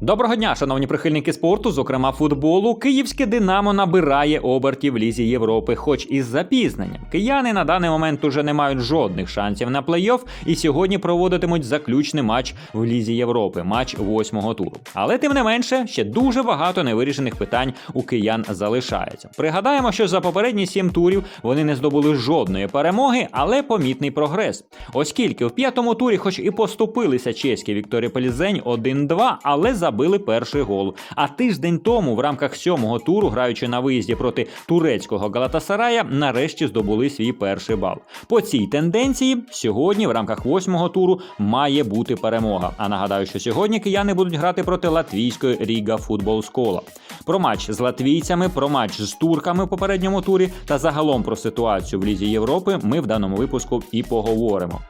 Доброго дня, шановні прихильники спорту, зокрема футболу. Київське Динамо набирає обертів в Лізі Європи, хоч із запізненням. Кияни на даний момент уже не мають жодних шансів на плей-офф і сьогодні проводитимуть заключний матч в Лізі Європи, матч восьмого туру. Але тим не менше, ще дуже багато невирішених питань у киян залишається. Пригадаємо, що за попередні сім турів вони не здобули жодної перемоги, але помітний прогрес. Оскільки в п'ятому турі, хоч і поступилися чеські Вікторія Полізень 1-2, але забили перший гол. А тиждень тому, в рамках сьомого туру, граючи на виїзді проти турецького Галатасарая, нарешті здобули свій перший бал. По цій тенденції сьогодні, в рамках восьмого туру, має бути перемога. А нагадаю, що сьогодні кияни будуть грати проти латвійської Ріга Футбол Скола. Про матч з латвійцями, про матч з турками в попередньому турі та загалом про ситуацію в Лізі Європи ми в даному випуску і поговоримо.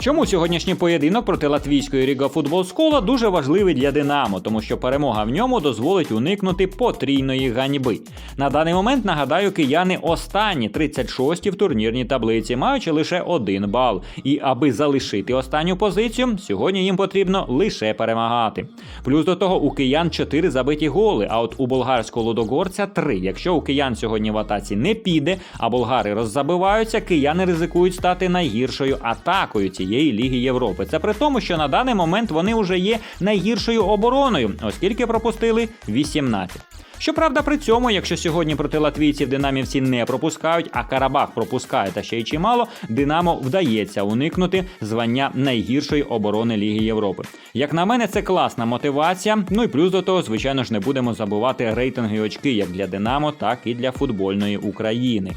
Чому сьогоднішній поєдинок проти латвійської Ріга Футбол Скола дуже важливий для Динамо, тому що перемога в ньому дозволить уникнути потрійної ганьби. На даний момент нагадаю, кияни останні 36-ті в турнірній таблиці, маючи лише один бал. І аби залишити останню позицію, сьогодні їм потрібно лише перемагати. Плюс до того у киян 4 забиті голи, а от у болгарського лудогорця 3. Якщо у киян сьогодні в атаці не піде, а болгари роззабиваються, кияни ризикують стати найгіршою атакою цієї Ліги Європи. Це при тому, що на даний момент вони вже є найгіршою обороною, оскільки пропустили 18. Щоправда, при цьому, якщо сьогодні проти латвійців динамівці не пропускають, а Карабах пропускає та ще й чимало, Динамо вдається уникнути звання найгіршої оборони Ліги Європи. Як на мене, це класна мотивація. Ну і плюс до того, звичайно ж, не будемо забувати рейтинги очки як для Динамо, так і для футбольної України.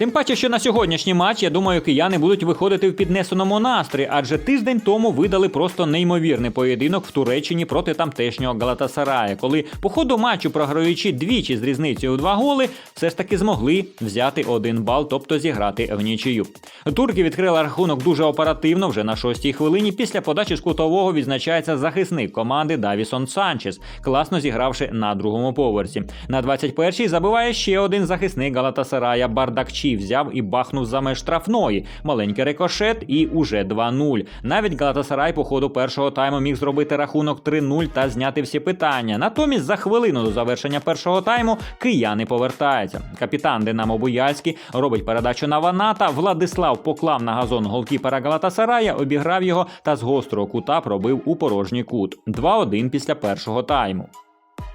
Тим паче, що на сьогоднішній матч, я думаю, кияни будуть виходити в піднесеному настрої, адже тиждень тому видали просто неймовірний поєдинок в Туреччині проти тамтешнього Галатасарая, коли по ходу матчу, програючи двічі з різницею у два голи, все ж таки змогли взяти один бал, тобто зіграти в нічию. Турки відкрили рахунок дуже оперативно вже на шостій хвилині. Після подачі з кутового відзначається захисник команди Давісон Санчес, класно зігравши на другому поверсі. На 21-й забиває ще один захисник Галатасарая Бардакчі взяв і бахнув за меж штрафної. Маленький рикошет і уже 2-0. Навіть Галатасарай по ходу першого тайму міг зробити рахунок 3-0 та зняти всі питання. Натомість за хвилину до завершення першого тайму кияни повертаються. Капітан Динамо Буяльський робить передачу на Ваната. Владислав поклав на газон голкіпера Галатасарая, обіграв його та з гострого кута пробив у порожній кут. 2-1 після першого тайму.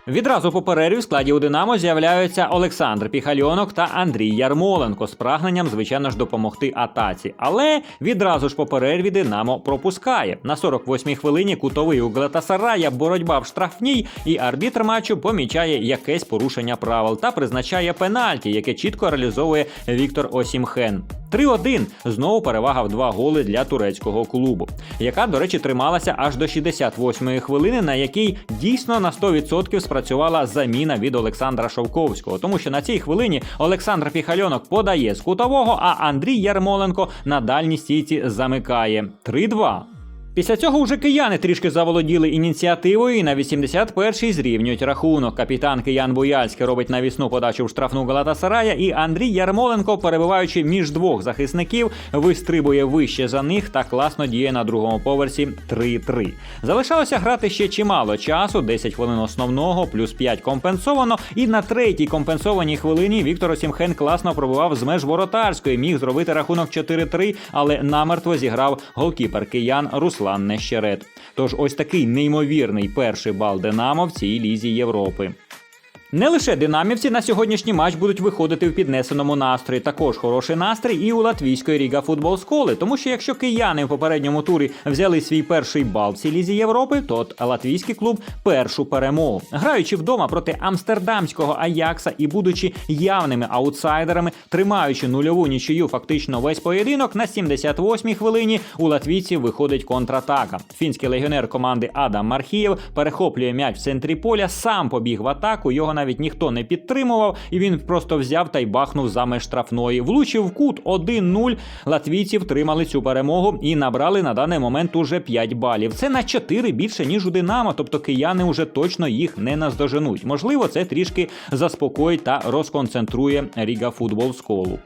Відразу по в складі у Динамо з'являються Олександр Піхальонок та Андрій Ярмоленко з прагненням, звичайно ж, допомогти атаці. Але відразу ж по перерві Динамо пропускає. На 48-й хвилині кутовий у Глатасарая боротьба в штрафній, і арбітр матчу помічає якесь порушення правил та призначає пенальті, яке чітко реалізовує Віктор Осімхен. 3-1 знову перевага в два голи для турецького клубу, яка, до речі, трималася аж до 68-ї хвилини, на якій дійсно на 100% спрацювала заміна від Олександра Шовковського, тому що на цій хвилині Олександр Піхальонок подає з кутового, а Андрій Ярмоленко на дальній стійці замикає. 3-2. Після цього вже кияни трішки заволоділи ініціативою і на 81-й зрівнюють рахунок. Капітан Киян Буяльський робить навісну подачу в штрафну Галатасарая, і Андрій Ярмоленко, перебиваючи між двох захисників, вистрибує вище за них та класно діє на другому поверсі 3-3. Залишалося грати ще чимало часу, 10 хвилин основного, плюс 5 компенсовано. І на третій компенсованій хвилині Віктор Осімхен класно пробував з меж воротарської, міг зробити рахунок 4-3, але намертво зіграв голкіпер киян Руслан. Руслан Нещерет. Тож ось такий неймовірний перший бал Динамо в цій лізі Європи. Не лише динамівці на сьогоднішній матч будуть виходити в піднесеному настрої. Також хороший настрій і у латвійської Ріга футбол сколи. Тому що якщо кияни в попередньому турі взяли свій перший бал в цій лізі Європи, то латвійський клуб першу перемогу. Граючи вдома проти амстердамського Аякса і будучи явними аутсайдерами, тримаючи нульову нічию фактично весь поєдинок, на 78-й хвилині у латвійців виходить контратака. Фінський легіонер команди Адам Мархієв перехоплює м'яч в центрі поля, сам побіг в атаку. Його навіть ніхто не підтримував, і він просто взяв та й бахнув за штрафної. Влучив кут 1-0. Латвійці втримали цю перемогу і набрали на даний момент уже 5 балів. Це на 4 більше ніж у Динамо, тобто кияни вже точно їх не наздоженуть. Можливо, це трішки заспокоїть та розконцентрує Ріга футбол сколу.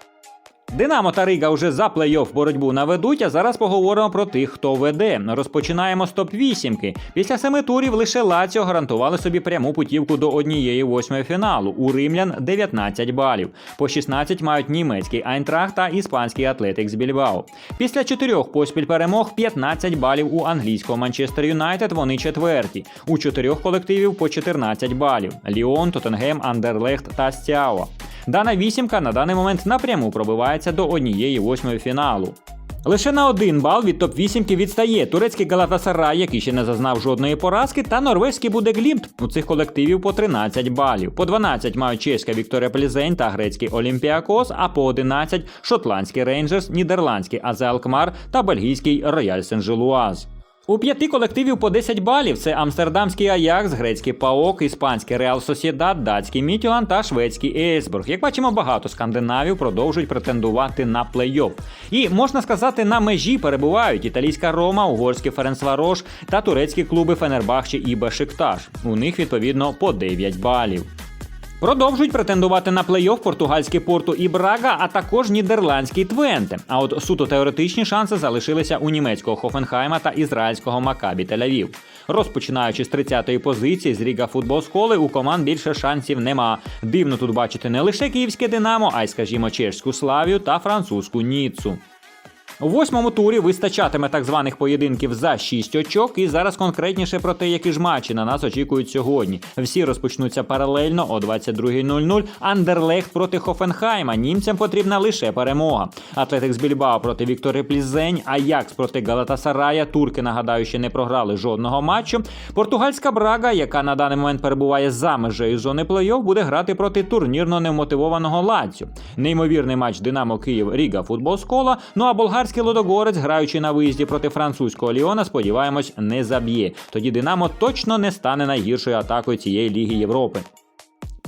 Динамо та Рига вже за плей-офф боротьбу наведуть, а зараз поговоримо про тих, хто веде. Розпочинаємо з топ-вісімки. Після семи турів лише Лаціо гарантували собі пряму путівку до однієї восьмої фіналу. У римлян 19 балів. По 16 мають німецький Айнтрах та іспанський Атлетикс Більбао. Після чотирьох поспіль перемог 15 балів у англійського Манчестер Юнайтед. Вони четверті. У чотирьох колективів по 14 балів: Ліон, Тоттенгем, Андерлехт та Стяо. Дана вісімка на даний момент напряму пробивається до однієї восьмої фіналу. Лише на один бал від топ-8 відстає турецький Галатасарай, який ще не зазнав жодної поразки, та норвезький Будеглімт. У цих колективів по 13 балів. По 12 мають чеська Вікторія Плізень та грецький Олімпіакос, а по 11 шотландський Рейнджерс, нідерландський Азелкмар та бельгійський Рояль Сен-Желуаз. У п'яти колективів по 10 балів це амстердамський Аякс, грецький Паок, іспанський Реал Сосєдад, датський Мітюан та шведський Ейсбург. Як бачимо, багато скандинавів продовжують претендувати на плей-офф. І можна сказати, на межі перебувають італійська Рома, угорський Ференцварош та турецькі клуби Фенербахче і Бешикташ. У них відповідно по 9 балів. Продовжують претендувати на плей-офф португальський порту і Брага, а також нідерландський Твенте. А от суто теоретичні шанси залишилися у німецького Хофенхайма та ізраїльського Макабі Тель-Авів. Розпочинаючи з 30-ї позиції з Ріга футбол школи, у команд більше шансів нема. Дивно тут бачити не лише київське Динамо, а й, скажімо, чешську Славію та французьку Ніцу. У восьмому турі вистачатиме так званих поєдинків за 6 очок. І зараз конкретніше про те, які ж матчі на нас очікують сьогодні. Всі розпочнуться паралельно о 22.00. Андерлехт проти Хофенхайма. Німцям потрібна лише перемога. Атлетикс Більбао проти Віктори Плізень, Аякс проти Галатасарая. Турки нагадаю, ще не програли жодного матчу. Португальська Брага, яка на даний момент перебуває за межею зони плей-офф, буде грати проти турнірно немотивованого Лацю. Неймовірний матч Динамо Київ Ріга футбол Скола. Ну а болгарський лодогорець, граючи на виїзді проти французького Ліона, сподіваємось, не заб'є. Тоді Динамо точно не стане найгіршою атакою цієї ліги Європи.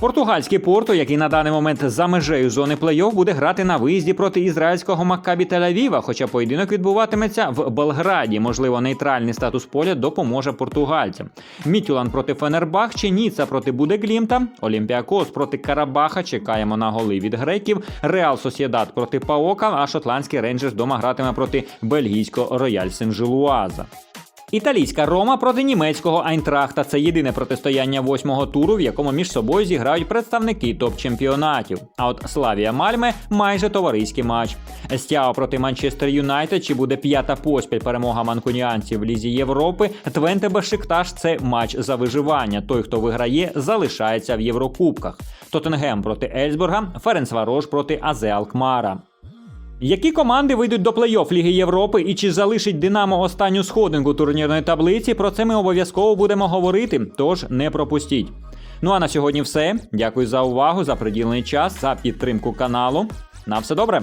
Португальський Порто, який на даний момент за межею зони плей-офф, буде грати на виїзді проти ізраїльського Маккабі Тель-Авіва, хоча поєдинок відбуватиметься в Белграді. Можливо, нейтральний статус поля допоможе португальцям. Мітюлан проти Фенербахче, Ніца проти Будеглімта, Олімпіакос проти Карабаха. Чекаємо на голи від греків. Реал Сосєдат проти Паока, а шотландський рейнджерс дома гратиме проти бельгійського Рояль Сен-Желуаза. Італійська Рома проти німецького Айнтрахта це єдине протистояння восьмого туру, в якому між собою зіграють представники топ-чемпіонатів. А от Славія Мальме майже товариський матч. Стяо проти Манчестер Юнайтед чи буде п'ята поспіль перемога манкуніанців в лізі Європи. Твенте Бешикташ це матч за виживання. Той, хто виграє, залишається в Єврокубках. Тоттенгем проти Ельсбурга, Ференцварош проти Азеалкмара. Які команди вийдуть до плей-офф Ліги Європи і чи залишить Динамо останню сходинку турнірної таблиці? Про це ми обов'язково будемо говорити, тож не пропустіть. Ну а на сьогодні все. Дякую за увагу, за приділений час, за підтримку каналу. На все добре.